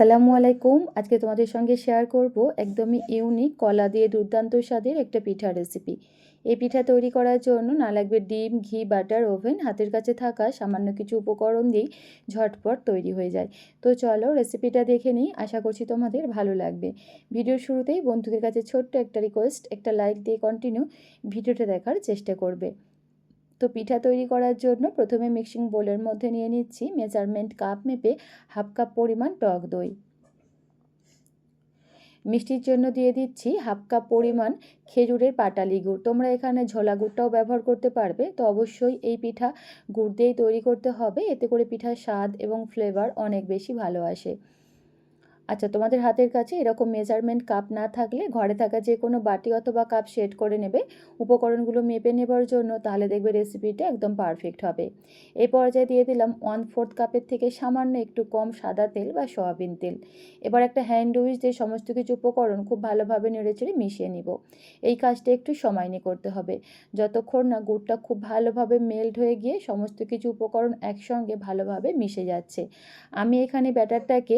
আসসালামু আলাইকুম আজকে তোমাদের সঙ্গে শেয়ার করব একদমই ইউনিক কলা দিয়ে দুর্দান্ত স্বাদের একটা পিঠা রেসিপি এই পিঠা তৈরি করার জন্য না লাগবে ডিম, ঘি বাটার ওভেন হাতের কাছে থাকা সামান্য কিছু উপকরণ দিয়েই ঝটপট তৈরি হয়ে যায়। তো চলো রেসিপিটা দেখে নিই, আশা করছি তোমাদের ভালো লাগবে। ভিডিওর শুরুতেই বন্ধুদের কাছে ছোট্ট একটা রিকোয়েস্ট একটা লাইক দিয়ে কন্টিনিউ ভিডিওটা দেখার চেষ্টা করবে। তো পিঠা তৈরি করার জন্য প্রথমে মিক্সিং বোলের মধ্যে নিয়ে নিচ্ছি মেজারমেন্ট কাপ মেপে হাফ কাপ পরিমাণ টক দই। মিষ্টির জন্য দিয়ে দিচ্ছি হাফ কাপ পরিমাণ খেজুরের পাটালি গুড়। তোমরা এখানে ঝোলা গুড়টাও ব্যবহার করতে পারবে। তো অবশ্যই এই পিঠা গুড় দিয়েই তৈরি করতে হবে। এতে করে পিঠার স্বাদ এবং ফ্লেভার অনেক বেশি ভালো আসে। আচ্ছা তোমাদের হাতের কাছে এরকম মেজারমেন্ট কাপ না থাকলে, ঘরে থাকা যে কোনো বাটি অথবা কাপ সেট করে নেবে, উপকরণগুলো মেপে নেবার জন্য তাহলে দেখবে রেসিপিটা একদম পারফেক্ট হবে। এই পর্যায়ে দিয়ে দিলাম ওয়ান ফোর্থ কাপের থেকে সামান্য একটু কম সাদা তেল বা সয়াবিন তেল। এবার একটা হ্যান্ড উইচ দিয়ে সমস্ত কিছু উপকরণ খুব ভালোভাবে নেড়েচেড়ে মিশিয়ে নিব। এই কাজটা একটু সময় নিয়ে করতে হবে। যতক্ষণ না গুড়টা খুব ভালোভাবে মেল্ট হয়ে গিয়ে সমস্ত কিছু উপকরণ একসঙ্গে ভালোভাবে মিশে যাচ্ছে। আমি এখানে ব্যাটারটাকে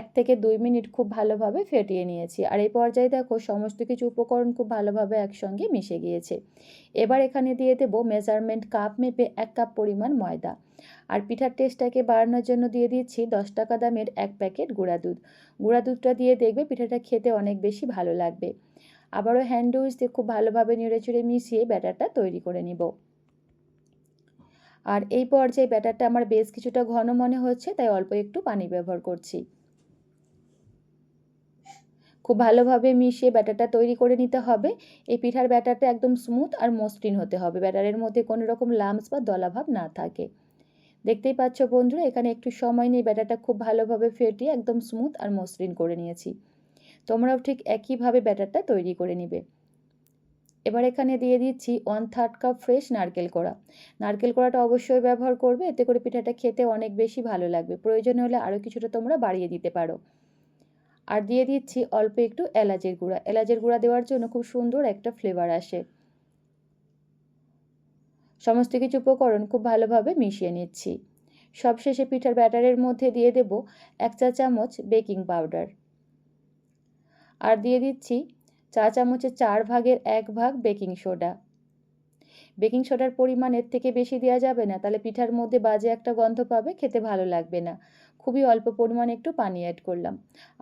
এক থেকে দুই মিনিট খুব ভালোভাবে ফেটিয়ে নিয়েছি। আর এই পর্যায়ে দেখো সমস্ত কিছু উপকরণ খুব ভালোভাবে একসঙ্গে মিশে গিয়েছে। এবার এখানে দিয়ে দেবো মেজারমেন্ট কাপ মেপে এক কাপ পরিমাণ ময়দা। আর পিঠার টেস্টটাকে বাড়ানোর জন্য দিয়ে দিচ্ছি দশ টাকা দামের এক প্যাকেট গুঁড়া দুধ। গুঁড়া দুধটা দিয়ে দেখবে পিঠাটা খেতে অনেক বেশি ভালো লাগবে। আবারও হ্যান্ড দিয়ে খুব ভালোভাবে নেড়ে চড়ে মিশিয়ে ব্যাটারটা তৈরি করে নিব। আর এই পর্যায়ে ব্যাটারটা আমার বেশ কিছুটা ঘন মনে হচ্ছে, তাই অল্প একটু পানি ব্যবহার করছি। খুব ভালোভাবে মিশিয়ে ব্যাটারটা তৈরি করে নিতে হবে। এই পিঠার ব্যাটারটা একদম স্মুথ আর মসৃণ হতে হবে। ব্যাটারের মধ্যে কোনো রকম লামস বা দলাভাব না থাকে। দেখতেই পাচ্ছ বন্ধুরা, এখানে একটু সময় নিয়ে ব্যাটারটা খুব ভালোভাবে ফেটিয়ে একদম স্মুথ আর মসৃণ করে নিয়েছি। তোমরাও ঠিক একইভাবে ব্যাটারটা তৈরি করে নিবে। এবার এখানে দিয়ে দিচ্ছি ওয়ান থার্ড কাপ ফ্রেশ নারকেল কোড়া। নারকেল কোড়াটা অবশ্যই ব্যবহার করবে, এতে করে পিঠাটা খেতে অনেক বেশি ভালো লাগবে। প্রয়োজন হলে আরও কিছুটা তোমরা বাড়িয়ে দিতে পারো। আর দিয়ে দিচ্ছি অল্প একটু এলাচের গুঁড়া। এলাচের গুঁড়া দেওয়ার জন্য খুব সুন্দর একটা ফ্লেভার আসে। সমস্ত কিছু উপকরণ খুব ভালোভাবে মিশিয়ে নিচ্ছি। সবশেষে পিঠার ব্যাটারের মধ্যে দিয়ে দেব এক চা চামচ বেকিং পাউডার। আর দিয়ে দিচ্ছি চা চামচের চার ভাগের এক ভাগ বেকিং সোডা। বেকিং সোডার পরিমাণ এর থেকে বেশি দেওয়া যাবে না, তাহলে পিঠার মধ্যে বাজে একটা গন্ধ পাবে, খেতে ভালো লাগবে না। খুবই অল্প পরিমাণে একটু পানি অ্যাড করলাম।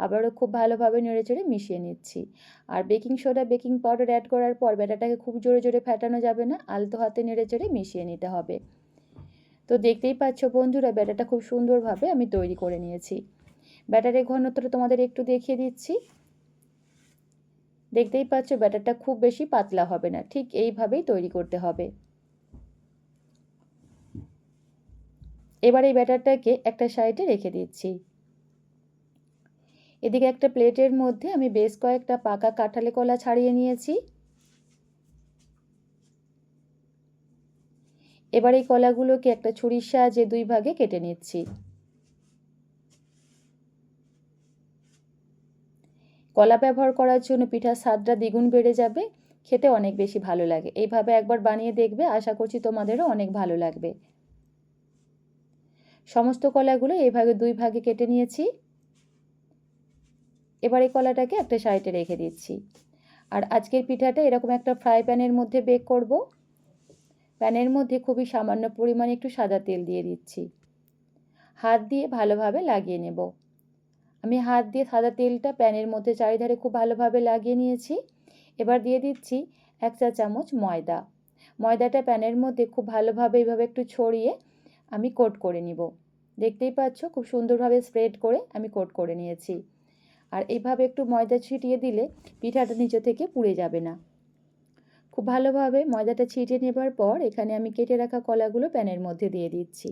আবারও খুব ভালোভাবে নেড়েচেড়ে মিশিয়ে নিচ্ছি। আর baking soda baking powder add করার পর ব্যাটাটাকে খুব জোরে জোরে ফেটানো যাবে না, আলতো হাতে নেড়েচেড়ে মিশিয়ে নিতে হবে। তো দেখতেই পাচ্ছ বন্ধুরা, ব্যাটাটা খুব সুন্দরভাবে আমি তৈরি করে নিয়েছি। ব্যাটারের ঘনত্বটা তোমাদের একটু দেখিয়ে দিচ্ছি। দেখতেই পাচ্ছ ব্যাটারটা খুব বেশি পাতলা হবে না, ঠিক এইভাবেই তৈরি করতে হবে। এবার এই ব্যাটারটাকে একটা সাইডে রেখে দিচ্ছি। এদিকে একটা প্লেটের মধ্যে আমি বেশ কয়েকটা পাকা কাঁঠালে কলা ছাড়িয়ে নিয়েছি। এবার এই কলাগুলোকে একটা ছুরির সাহায্যে দুই ভাগে কেটে নিচ্ছি। কলা ব্যবহার করার জন্য পিঠার স্বাদটা দ্বিগুণ বেড়ে যাবে, খেতে অনেক বেশি ভালো লাগে। এইভাবে একবার বানিয়ে দেখবে, আশা করছি তোমাদেরও অনেক ভালো লাগবে। সমস্ত কলাগুলো এইভাবে দুই ভাগে কেটে নিয়েছি। এবার এই কলাটাকে একটা সাইডে রেখে দিচ্ছি। আর আজকের পিঠাটা এরকম একটা ফ্রাই প্যানের মধ্যে বেক করব। প্যানের মধ্যে খুবই সামান্য পরিমাণে একটু সাদা তেল দিয়ে দিচ্ছি। হাত দিয়ে ভালোভাবে লাগিয়ে নেব। আমি হাত দিয়ে সাদা তেলটা প্যানের মধ্যে চারিধারে খুব ভালোভাবে লাগিয়ে নিয়েছি। এবার দিয়ে দিচ্ছি এক চা চামচ ময়দা। ময়দাটা প্যানের মধ্যে খুব ভালোভাবে এইভাবে একটু ছড়িয়ে আমি কোট করে নিব। দেখতেই পাচ্ছ খুব সুন্দরভাবে স্প্রেড করে আমি কোট করে নিয়েছি। আর এইভাবে একটু ময়দা ছিটিয়ে দিলে পিঠাটা নিচে থেকে পুড়ে যাবে না। খুব ভালোভাবে ময়দাটা ছিটিয়ে নেবার পর এখানে আমি কেটে রাখা কলাগুলো প্যানের মধ্যে দিয়ে দিচ্ছি।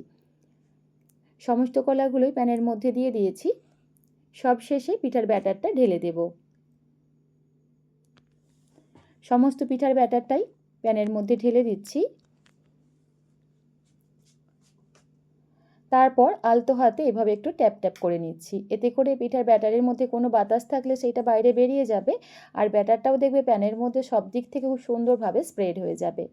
সমস্ত কলাগুলোই প্যানের মধ্যে দিয়ে দিয়েছি। সব শেষে পিঠার ব্যাটারটা ঢেলে দেব। সমস্ত পিঠার ব্যাটারটাই প্যানের মধ্যে ঢেলে দিচ্ছি। তারপর আলতো হাতে এভাবে একটু ট্যাপ ট্যাপ করে নিচ্ছি। এতে করে পিঠার ব্যাটারের মধ্যে কোনো বাতাস থাকলে সেইটা বাইরে বেরিয়ে যাবে আর ব্যাটারটাও দেখবে প্যানের মধ্যে সব দিক থেকে খুব সুন্দরভাবে স্প্রেড হয়ে যাবে।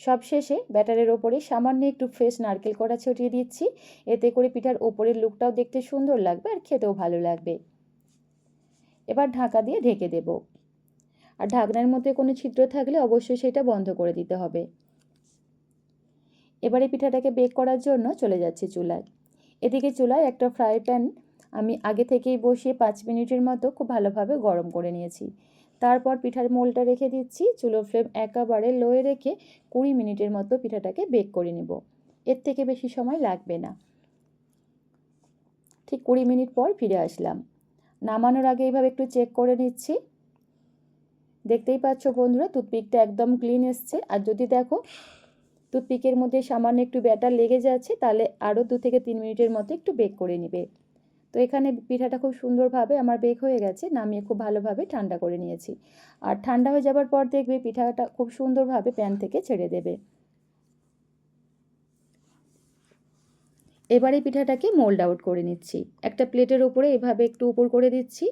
সবশেষে ব্যাটারের ওপরে সামান্য একটু ফ্রেশ নারকেল কড়া ছড়িয়ে দিচ্ছি। এতে করে পিঠার ওপরের লুকটাও দেখতে সুন্দর লাগবে আর খেতেও ভালো লাগবে। এবার ঢাকা দিয়ে ঢেকে দেব। আর ঢাকনার মধ্যে কোনো ছিদ্র থাকলে অবশ্যই সেটা বন্ধ করে দিতে হবে। এবারে পিঠাটাকে বেক করার জন্য চলে যাচ্ছে চুলায়। এদিকে চুলায় একটা ফ্রাই প্যান আমি আগে থেকেই বসিয়ে পাঁচ মিনিটের মতো খুব ভালোভাবে গরম করে নিয়েছি। তারপর পিঠার মোলটা রেখে দিচ্ছি চুলো ফ্লেম একেবারে লোয়ে রেখে কুড়ি মিনিটের মতো পিঠাটাকে বেক করে নেব। এর থেকে বেশি সময় লাগবে না। ঠিক কুড়ি মিনিট পর ফিরে আসলাম। নামানোর আগে এইভাবে একটু চেক করে নিচ্ছি। দেখতেই পাচ্ছ বন্ধুরা টুথপিকটা একদম ক্লিন এসছে। আর যদি দেখো টুথপিকের মধ্যে সামান্য একটু ব্যাটার লেগে যাচ্ছে, তাহলে আরও দু থেকে তিন মিনিটের মতো একটু বেক করে নেবে। তো এখানে পিঠাটা খুব সুন্দরভাবে আমার বেক হয়ে গেছে, নামিয়ে খুব ভালোভাবে ঠান্ডা করে নিয়েছি। আর ঠান্ডা হয়ে যাবার পর দেখবে পিঠাটা খুব সুন্দরভাবে প্যান থেকে ছেড়ে দেবে। এবারে পিঠাটাকে মোল্ড আউট করে নিচ্ছি। একটা প্লেটের উপরে এভাবে একটু উপর করে দিচ্ছি।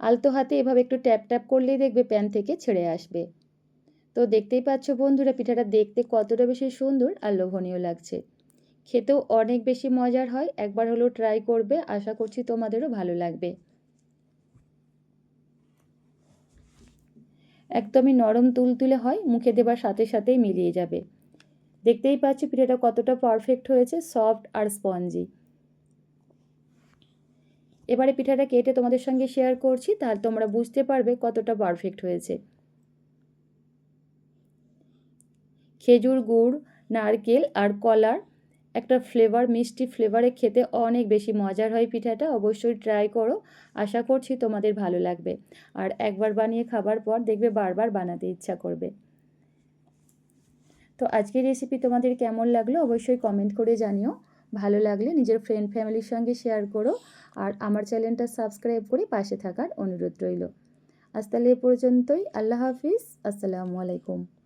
আলতো হাতে এভাবে একটু ট্যাপ ট্যাপ করলেই দেখবে প্যান থেকে ছেড়ে আসবে। তো দেখতেই পাচ্ছ বন্ধুরা, পিঠাটা দেখতে কতটা বেশি সুন্দর আর লোভনীয় লাগছে। খেতেও অনেক বেশি মজার হয়, একবার হলেও ট্রাই করবে, আশা করছি তোমাদেরও ভালো লাগবে। একদমই নরম তুলতুলে হয়, মুখে দেবার সাথে সাথেই মিলিয়ে যাবে। দেখতেই পাচ্ছ পিঠাটা কতটা পারফেক্ট হয়েছে সফট আর স্পঞ্জি এবারে পিঠাটা কেটে তোমাদের সঙ্গে শেয়ার করছি, তাহলে তোমরা বুঝতে পারবে কতটা পারফেক্ট হয়েছে। খেজুর গুড়, নারকেল আর কলার। একটা ফ্লেভার মিষ্টি ফ্লেভারে খেতে অনেক বেশি মজার হয় পিঠাটা। অবশ্যই ট্রাই করো। আশা করছি তোমাদের ভালো লাগবে। আর একবার বানিয়ে খাবার পর দেখবে বারবার বানাতে ইচ্ছা করবে। তো আজকের রেসিপি তোমাদের কেমন লাগল অবশ্যই কমেন্ট করে জানিও। ভালো লাগলে নিজের ফ্রেন্ড ফ্যামিলির সঙ্গে শেয়ার করো। আর আমার চ্যানেলটা সাবস্ক্রাইব করে পাশে থাকার অনুরোধ রইল। আজ তাহলে এ পর্যন্তই। আল্লাহ হাফিজ। আসসালামু আলাইকুম।